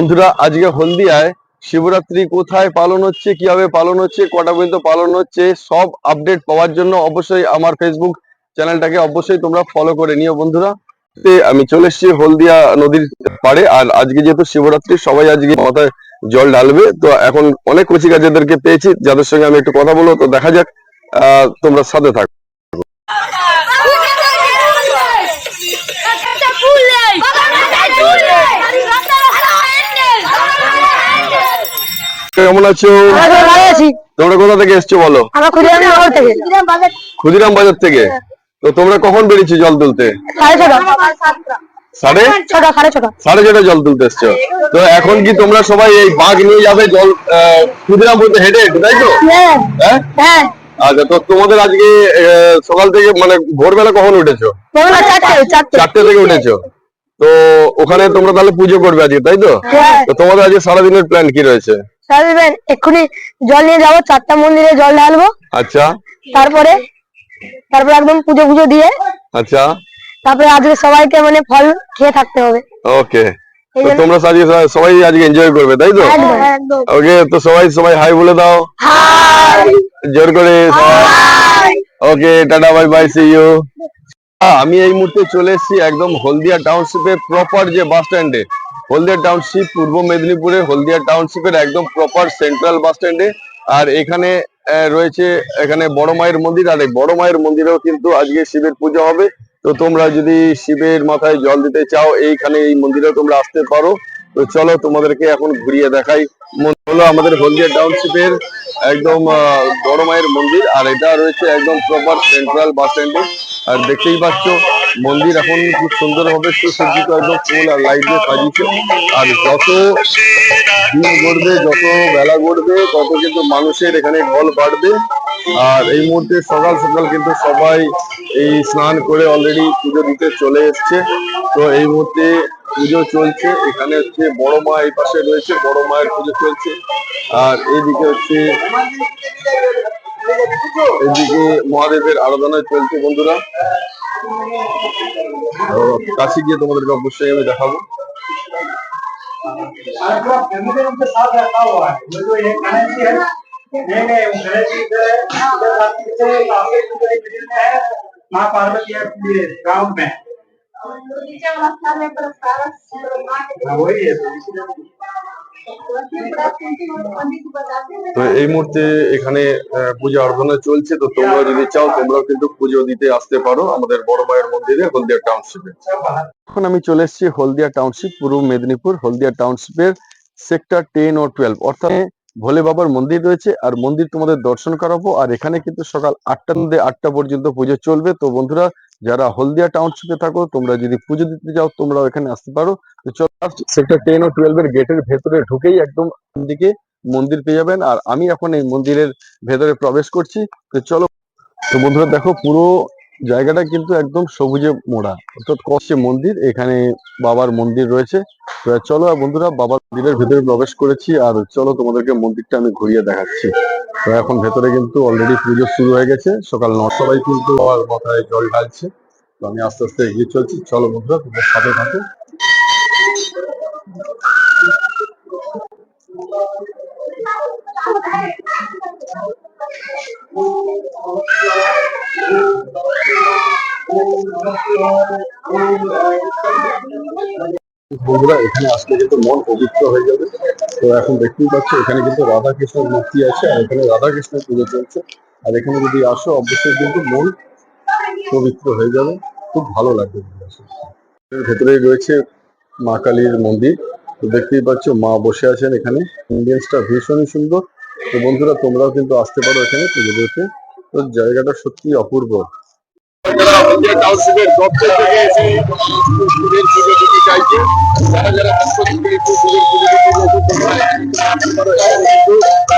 বন্ধুরা আজকে হলদিয়ায় শিবরাত্রি কোথায় পালন হচ্ছে কীভাবে পালন হচ্ছে কটা পর্যন্ত পালন হচ্ছে সব আপডেট পাওয়ার জন্য অবশ্যই আমার ফেসবুক চ্যানেলটাকে অবশ্যই তোমরা ফলো করে নিও বন্ধুরা। আমি চলে এসেছি হলদিয়া নদীর পাড়ে আর আজকে যেহেতু শিবরাত্রি সবাই আজকে মাথায় জল ঢালবে। তো এখন অনেক কচিকাচাদেরকে পেয়েছি যাদের সঙ্গে আমি একটু কথা বলব তো দেখা যাক আহ, তোমরা সাথে থাকো। কেমন আছো? তোমরা কোথা থেকে এসছো বলো? ক্ষুদিরাম বাজার থেকে। তো তোমরা কখন বেরিয়েছো জল তুলতে? সাড়ে ছটা। সাড়ে? জল তুলতে এসছো। তো এখন কি তোমরা সবাই এই বাঘ নিয়ে যাবে জল আহ, ক্ষুদিরাম পর্যন্ত হেঁটে হেঁটে তাই তো? হ্যাঁ হ্যাঁ? হ্যাঁ। আচ্ছা তো তোমাদের আজকে আহ, সকাল থেকে মানে ভোরবেলা কখন উঠেছো? চারটে থেকে উঠেছো? তো ওখানে তোমরা তাহলে পুজো করবে আজকে তাই তো? হ্যাঁ। তো তোমাদের আজকে সারাদিনের প্ল্যান কি রয়েছে? সারাদিন এক্ষুনি জল নিয়ে যাব চারটা মন্দিরে জল ঢালবো। আচ্ছা। তারপরে তারপরে একদম পুজো পুজো দিয়ে আচ্ছা। তারপরে আজকে সবাইকে মানে ফল খেয়ে থাকতে হবে। ওকে। তো তোমরা আজকে সবাই- আজকে এনজয় করবে তাই তো? ওকে তো সবাই সবাই হাই বলে দাও। জোর করে okay tata bye bye see you আমি এই মুহূর্তে চলে এসেছি একদম হলদিয়া টাউনশিপের প্রপার যে বাস স্ট্যান্ডে হলদিয়া টাউনশিপ পূর্ব মেদিনীপুরে, হলদিয়া টাউনশিপের একদম প্রপার সেন্ট্রাল বাস স্ট্যান্ডে আর এখানে রয়েছে এখানে বড় মায়ের মন্দির। আর এই বড় মায়ের মন্দিরেও কিন্তু আজকে শিবের পুজো হবে। তো তোমরা যদি শিবের মাথায় জল দিতে চাও, এইখানে এই মন্দিরে তোমরা আসতে পারো। তো চলো তোমাদেরকে এখন ঘুরিয়ে দেখাই। হলো আমাদের হলদিয়া টাউনশিপের একদম বড় মায়ের মন্দির, আর এটা রয়েছে একদম প্রপার সেন্ট্রাল বাস স্ট্যান্ডে আর দেখতেই পাচ্ছ, মন্দির এখন খুব সুন্দরভাবে সুসজ্জিত, একদম ফুল আর লাইট দিয়ে সাজিয়েছে। আর যত দিন গড়বে, যত বেলা গড়বে, তত কিন্তু মানুষের এখানে ঢল বাড়বে। আর এই মুহূর্তে সকাল সকাল কিন্তু সবাই এই স্নান করে অলরেডি পুজো দিতে চলে এসছে। তো এই মুহূর্তে পুজো চলছে এখানে হচ্ছে বড় মা এই পাশে রয়েছে বড় মায়ের পুজো চলছে আর এইদিকে হচ্ছে এদিকে মহাদেবের আরাধনা চলছে বন্ধুরা তো কাছে গিয়ে তোমাদেরকে অবশ্যই আমি দেখাবো आपका फैमिली उनके साथ रहता हुआ है वो जो एक गणेश जी है नहीं नहीं वो गणेश जी इधर है इधर बाकी से काफी जो एक मिडिल में है माँ पार्वती है ये ग्राउंड में हाँ, वही है তো এই মুহূর্তে এখানে পূজা আরাধনা চলছে তো তোমরা যদি চাও তোমরাও কিন্তু পুজো দিতে আসতে পারো আমাদের বড় মায়ের মন্দিরে হলদিয়া টাউনশিপে এখন আমি চলে এসেছি হলদিয়া টাউনশিপ পূর্ব মেদিনীপুর হলদিয়া টাউনশিপের সেক্টর টেন ও টুয়েলভ অর্থাৎ ভোলে বাবার মন্দির রয়েছে আর মন্দির তোমাদের দর্শন করাবো আর এখানে কিন্তু সকাল আটটা থেকে আটটা পর্যন্ত পুজো চলবে। তো বন্ধুরা যারা হলদিয়া টাউনশিপে থাকো, তোমরা যদি পুজো দিতে যাও তোমরা এখানে আসতে পারো। সেক্টর টেন ও টুয়েলভ এর গেটের ভেতরে ঢুকেই একদম দিকে মন্দির পেয়ে যাবেন। আর আমি এখন এই মন্দিরের ভেতরে প্রবেশ করছি। তো চলো, তো বন্ধুরা দেখো পুরো জায়গাটা কিন্তু একদম সবুজে মোড়া। অর্থাৎ কষ্টে মন্দির, এখানে বাবার মন্দির রয়েছে। চলো বন্ধুরা, বাবার মন্দিরের ভেতরে প্রবেশ করেছি আর চলো তোমাদেরকে মন্দিরটা আমি ঘুরিয়ে দেখাচ্ছি। তো এখন ভেতরে কিন্তু অলরেডি পুজো শুরু হয়ে গেছে। সকাল নটায় সবাই কিন্তু বাবার মাথায় জল ঢালছে। তো আমি আস্তে আস্তে এগিয়ে চলছি। চলো বন্ধুরা, তোমার সাথে থাকো। বন্ধুরা, এখানে আসলে কিন্তু মন পবিত্র হয়ে যাবে। তো এখন দেখতেই পাচ্ছ, এখানে কিন্তু রাধা কৃষ্ণের মূর্তি আছে আর এখানে রাধা কৃষ্ণের পুজো চলছে। আর এখানে যদি আসো, অবশ্যই কিন্তু মন পবিত্র হয়ে যাবে। খুব ভালো লাগবে ভেতরেই রয়েছে মা কালীর মন্দির। তো দেখতেই পাচ্ছ, মা বসে আছেন এখানে। ইন্ডিয়ান্সটা ভীষণই সুন্দর। তো বন্ধুরা, তোমরাও কিন্তু আসতে পারো এখানে পুজো দিতে। তো জায়গাটা সত্যি অপূর্ব।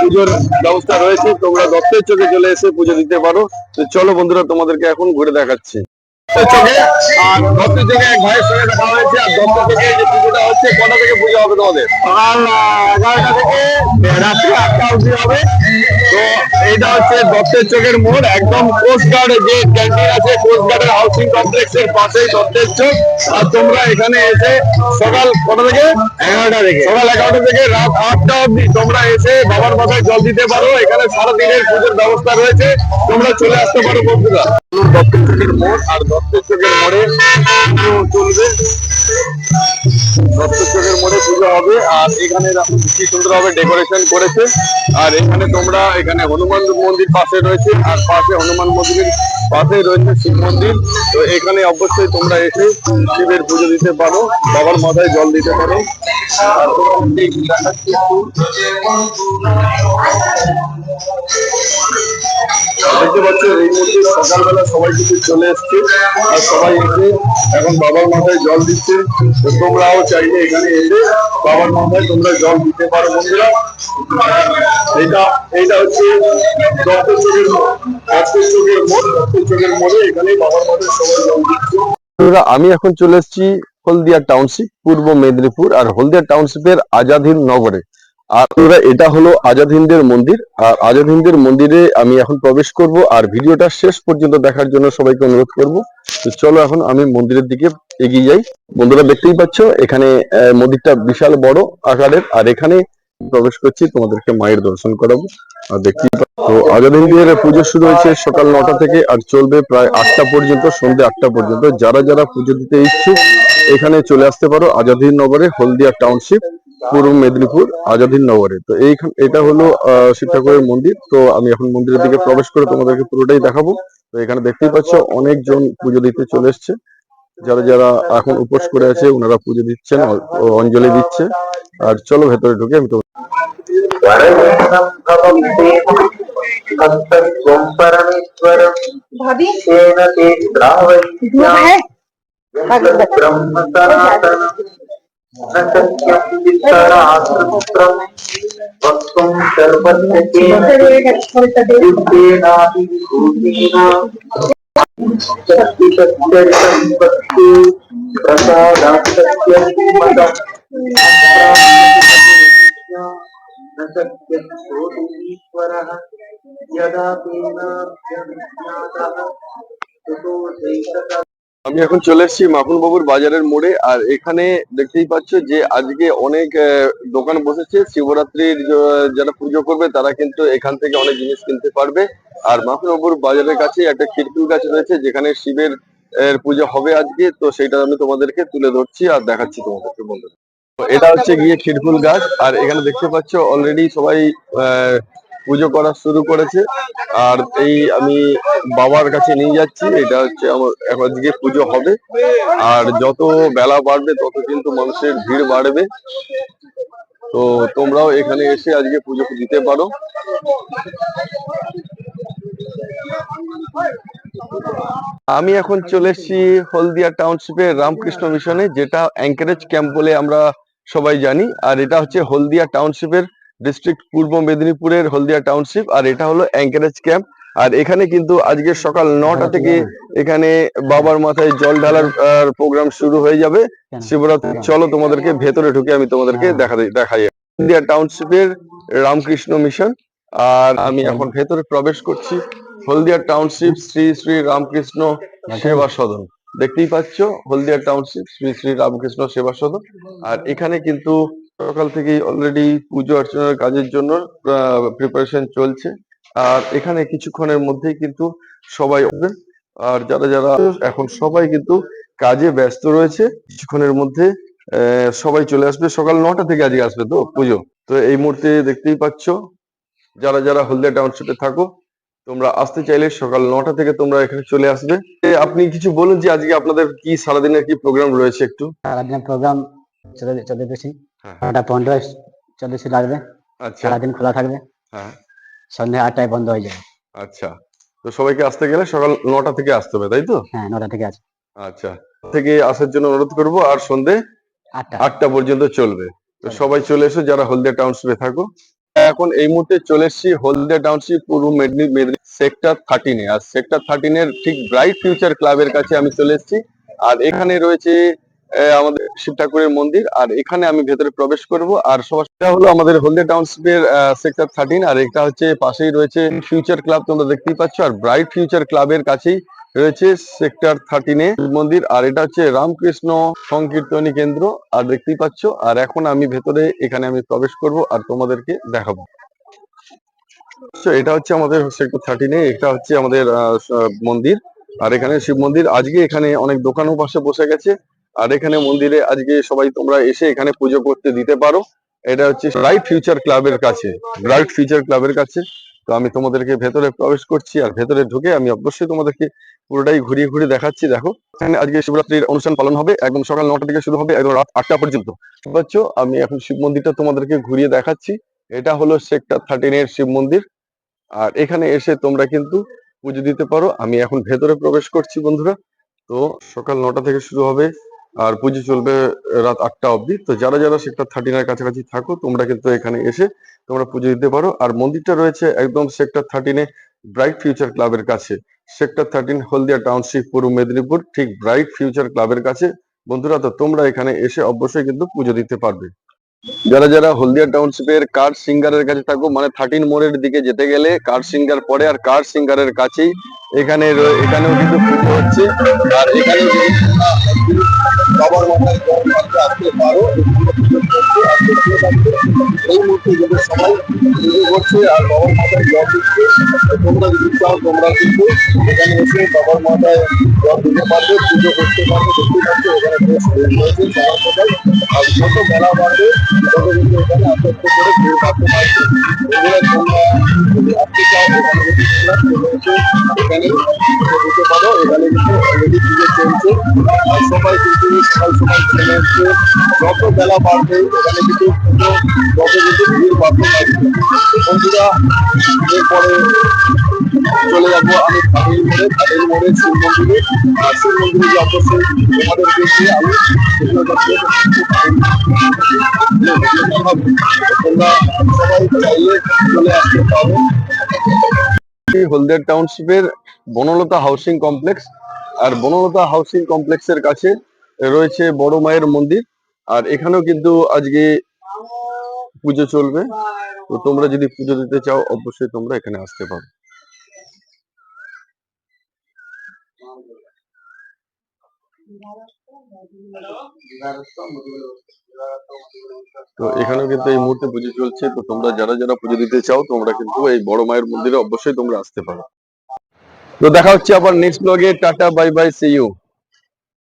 পুজোর ব্যবস্থা রয়েছে, তোমরা দপ্তরের চোখে চলে এসে পুজো দিতে পারো। তো চলো বন্ধুরা, তোমাদেরকে এখন ঘুরে দেখাচ্ছি। চোখে আর দত্ত চোখে এক ভাইয়ের সঙ্গে দেখা হয়েছে আর দত্ত চোখে যে পুজোটা হচ্ছে কটা থেকে পুজো হবে তোমাদের? সকাল এগারোটা থেকে রাত্রি আটটা অবধি হবে। তো এইটা হচ্ছে দত্তের চোখের মোড় একদম কোস্ট গার্ড যে ক্যান্টিন আছে কোস্ট গার্ডের হাউসিং কমপ্লেক্সের পাশেই দত্তের চোখ। আর তোমরা এখানে এসে সকাল কটা থেকে? এগারোটা থেকে। সকাল এগারোটা থেকে রাত আটটা অবধি তোমরা এসে বাবার মাথায় জল দিতে পারো। এখানে সারাদিনের পুজোর ব্যবস্থা রয়েছে। তোমরা চলে আসতে পারো বন্ধুরা। দত্তের চোখের মোড় আর দত্তের মোড়ে পুজো চলবে। দত্তের মোড়ে পুজো হবে, আর এখানে কি সুন্দর ভাবে ডেকোরেশন করেছে। আর এখানে তোমরা এখানে হনুমান মন্দির পাশে রয়েছে, আর পাশে হনুমান মন্দিরের পাশে রয়েছে শিব মন্দির। তো এখানে অবশ্যই তোমরা এসে শিবের পুজো দিতে পারো, বাবার মাথায় জল দিতে পারো। আর দেখতে পাচ্ছ এই মুহূর্তে সকালবেলা সবাই কিন্তু চলে এসছে। আর সবাই এসে এখন বাবার মাথায় জল দিচ্ছে। তো তোমরাও চাইলে এখানে এসে বাবার মাথায় তোমরা জল দিতে পারো বন্ধুরা। এটা এইটা হচ্ছে দত্তের চোখের মোড় দত্তের চোখের মোড় দত্তের চোখের মোড়ে এখানে বাবার মাথায় সবাই জল দিচ্ছে। আমি এখন চলে এসেছি হলদিয়া টাউনশিপ, পূর্ব মেদিনীপুর আর হলদিয়া টাউনশিপের আজাদ হিন্দ নগরে। আর এটা হলো আজাদ হিন্দের মন্দির। আর আজাদ হিন্দের মন্দিরে আমি এখন প্রবেশ করব আর ভিডিওটা শেষ পর্যন্ত দেখার জন্য সবাইকে অনুরোধ করব। তো চলো এখন আমি মন্দিরের দিকে এগিয়ে যাই। বন্ধুরা, দেখতেই পাচ্ছ, এখানে মন্দিরটা বিশাল বড় আকারের। আর এখানে প্রবেশ করছি, তোমাদেরকে মায়ের দর্শন করাবো। আর দেখতেই পাচ্ছ, তো আজাদ হিন্দের পুজো শুরু হয়েছে সকাল নটা থেকে আর চলবে প্রায় আটটা পর্যন্ত, সন্ধ্যে আটটা পর্যন্ত। যারা যারা পুজো দিতে ইচ্ছুক, এখানে চলে আসতে পারো। আজাদিন নগরে হলদিয়া টাউনশিপ। পূর্ব মেদিনীপুর আজাদিন নগরে। তো এইখান এটা হলো শিব ঠাকুরের মন্দির। তো আমি এখন মন্দিরের দিকে প্রবেশ করে তোমাদেরকে পুরোটাই দেখাবো। তো এখানে দেখতেই পাচ্ছ অনেকজন পুজো দিতে চলে এসছে। যারা যারা এখন উপোস করে আছে ওনারা পুজো দিচ্ছেন অঞ্জলি দিচ্ছে। আর চলো ভেতরে ঢুকে আমি তো वक्तुं सर्वस्येन युद्धेनादिभूतेन शक्तिशक्त्यर्थसम्पत्ति प्रसादात्तस्य मदं न शक्यः सोऽधीश्वरः यदा तेनाभ्यविज्ञातः ततो सैकदा আমি এখন চলে এসেছি মাখন বাবুর বাজারের মোড়ে আর এখানে দেখতেই পাচ্ছ যে আজকে অনেক দোকান বসেছে। শিবরাত্রির যারা পুজো করবে তারা কিন্তু এখান থেকে অনেক জিনিস কিনতে পারবে। আর মাখন বাবুর বাজারের কাছে একটা খিরকুল গাছ রয়েছে যেখানে শিবের পুজো হবে আজকে। তো সেটা আমি তোমাদেরকে তুলে ধরছি আর দেখাচ্ছি তোমাদেরকে বন্ধুরা। তো এটা হচ্ছে গিয়ে খিরকুল গাছ আর এখানে দেখতে পাচ্ছ অলরেডি সবাই আহ, পুজো করা শুরু করেছে। আর এই আমি বাবার কাছে নিয়ে যাচ্ছি, এটা হচ্ছে আমার, এখন আজকে পুজো হবে। আর যত বেলা বাড়বে, তত কিন্তু মানুষের ভিড় বাড়বে। তো তোমরাও এখানে এসে আজকে পুজো দিতে পারো। আমি এখন চলে এসেছি হলদিয়া টাউনশিপের রামকৃষ্ণ মিশনে, যেটা অ্যাঙ্কারেজ ক্যাম্প বলে আমরা সবাই জানি। আর এটা হচ্ছে হলদিয়া টাউনশিপের ডিস্ট্রিক্ট পূর্ব মেদিনীপুরের হলদিয়া টাউনশিপ আর এটা হলো অ্যাঙ্কারেজ ক্যাম্প আর এখানে কিন্তু আজকে সকাল নটা থেকে এখানে বাবার মাথায় জল ঢালার প্রোগ্রাম শুরু হয়ে যাবে। শিবরাত্রি চলো তোমাদেরকে ভেতরে ঢুকে আমি তোমাদেরকে দেখা দেখাই। ইন্ডিয়া টাউনশিপের রামকৃষ্ণ মিশন আর আমি এখন ভেতরে প্রবেশ করছি। হলদিয়া টাউনশিপ শ্রী শ্রী রামকৃষ্ণ সেবা সদন। দেখতেই পাচ্ছ হলদিয়া টাউনশিপ শ্রী শ্রী রামকৃষ্ণ সেবা সদন। আর এখানে কিন্তু সকাল থেকেই অলরেডি পুজো অর্চনার কাজের জন্য প্রিপারেশন চলছে। আর এখানে কিছুক্ষণের মধ্যেই কিন্তু সবাই আর যারা যারা এখন সবাই কিন্তু কাজে ব্যস্ত রয়েছে, কিছুক্ষণের মধ্যে সবাই চলে আসবে। সকাল নটা থেকে আজকে আসবে তো পুজো। তো এই মুহূর্তে দেখতেই পাচ্ছ, যারা যারা হলদিয়া টাউনশিপে থাকো, তোমরা আসতে চাইলে সকাল নটা থেকে তোমরা এখানে চলে আসবে। আপনি কিছু বলুন যে আজকে আপনাদের কি সারাদিনের কি প্রোগ্রাম রয়েছে একটু? সারাদিন প্রোগ্রাম চলে চলে। নটা পনেরো চল্লিশ লাগবে। আচ্ছা। সারাদিন খোলা থাকবে। হ্যাঁ। সন্ধ্যা আটটায় বন্ধ হয়ে যাবে। আচ্ছা। তো সবাইকে আসতে গেলে সকাল নটা থেকে আসতে হবে তাই তো? হ্যাঁ নটা থেকে আছে। আচ্ছা। থেকে আসার জন্য অনুরোধ করব আর সন্ধে আটটা। পর্যন্ত চলবে। তো সবাই চলে এসো যারা হলদিয়া টাউনশিপে থাকো। এখন এই মুহূর্তে চলে এসেছি হলদিয়া টাউনশিপ পূর্ব মেদিনী সেক্টর থার্টিনে আর সেক্টর থার্টিনের ঠিক ব্রাইট ফিউচার ক্লাবের কাছে আমি চলে এসেছি। আর এখানে রয়েছে আমাদের শিব ঠাকুরের মন্দির, আর এখানে আমি ভেতরে প্রবেশ করব। আর সমস্যা হলো আমাদের হলদিয়া টাউনশিপের সেক্টর থার্টিন আর এটা হচ্ছে পাশেই রয়েছে ফিউচার ক্লাব তোমরা দেখতেই পাচ্ছ। আর ব্রাইট ফিউচার ক্লাবের কাছেই রয়েছে সেক্টর থার্টিনে মন্দির, আর এটা হচ্ছে রামকৃষ্ণ সংকীর্তনী কেন্দ্র, আর দেখতেই পাচ্ছ। আর এখন আমি ভেতরে, এখানে আমি প্রবেশ করব, আর তোমাদেরকে দেখাবো। এটা হচ্ছে আমাদের সেক্টর থার্টিনে এটা হচ্ছে আমাদের মন্দির। আর এখানে শিব মন্দির। আজকে এখানে অনেক দোকানও পাশে বসে গেছে। আর এখানে মন্দিরে আজকে সবাই তোমরা এসে এখানে পুজো করতে দিতে পারো। এটা হচ্ছে ব্রাইট ফিউচার ক্লাবের কাছে। ব্রাইট ফিউচার ক্লাবের কাছে। তো আমি তোমাদেরকে ভেতরে প্রবেশ করছি আর ভেতরে ঢুকে আমি অবশ্যই তোমাদেরকে পুরোটাই ঘুরিয়ে ঘুরিয়ে দেখাচ্ছি। দেখো, এখানে আজকে শিবরাত্রির অনুষ্ঠান পালন হবে। একদম সকাল নটা থেকে শুরু হবে, একদম রাত আটটা পর্যন্ত। পারছ আমি এখন শিব মন্দিরটা তোমাদেরকে ঘুরিয়ে দেখাচ্ছি। এটা হলো সেক্টর থার্টিন এর শিব মন্দির। আর এখানে এসে তোমরা কিন্তু পুজো দিতে পারো। আমি এখন ভেতরে প্রবেশ করছি বন্ধুরা। তো সকাল নটা থেকে শুরু হবে। আর পুজো চলবে রাত আটটা অবধি। তো যারা যারা সেক্টর থার্টিনের কাছাকাছি থাকো, তোমরা কিন্তু এখানে এসে তোমরা পুজো দিতে পারো। আর মন্দিরটা রয়েছে একদম সেক্টর থার্টিনে ব্রাইট ফিউচার ক্লাবের কাছে। সেক্টর থার্টিন হলদিয়া টাউনশিপ, পূর্ব মেদিনীপুর, ঠিক ব্রাইট ফিউচার ক্লাবের কাছে। বন্ধুরা, তো তোমরা এখানে এসে অবশ্যই কিন্তু পুজো দিতে পারবে। যারা যারা হলদিয়া টাউনশিপের কার সিঙ্গারের কাছে থাকো মানে থার্টিন মোড়ের দিকে যেতে গেলে কার সিঙ্গার পরে আর কার সিঙ্গারের কাছেই এখানে এখানেও কিন্তু পুজো হচ্ছে। আর এখানে বাবার মাথায় জল মারতে আসতে পারো এই মুহূর্তে কিন্তু সবাই করছে আর বাবার মাথায় জল দিচ্ছে তোমরা যদি তোমরা কিন্তু এখানে এসে বাবার মাথায় জল দিতে পারবে, পুজো করতে পারবে, দেখতে পাচ্ছ এখানে বেশ ভিড় সবার আর যত মেলা বাড়বে এখানে আস্তে করে ভিড় বাড়তে পারছে যদি আসতে চাও এখানে দিতে পারো, এখানে কিন্তু চলছে সবাই কিন্তু সকাল চলে এসছে যত বেলা বাড়বে, এখানে কিন্তু তত কিন্তু ভিড় বাড়তে পারছে বন্ধুরা, এরপরে চলে যাব আমি খাটির মোড়ে। খাটির মোড়ে শিব মন্দিরে। আর শিব মন্দিরে যে অবশ্যই তোমাদেরকে গিয়ে আমি তোমরা সবাই চাইলে চলে আসতে পারো। হলদিয়া টাউনশিপের বনলতা হাউসিং কমপ্লেক্স। আর বনলতা হাউসিং কমপ্লেক্সের কাছে রয়েছে বড় মায়ের মন্দির। আর এখানেও কিন্তু আজকে পুজো চলবে। তো তোমরা যদি পুজো দিতে চাও, অবশ্যই তোমরা এখানে আসতে পারো। তো এখানেও কিন্তু এই মুহূর্তে পুজো চলছে। তো তোমরা যারা যারা পুজো দিতে চাও, তোমরা কিন্তু এই বড় মায়ের মন্দিরে অবশ্যই তোমরা আসতে পারো। তো দেখা হচ্ছে আবার নেক্সট ব্লগে tata bye bye see you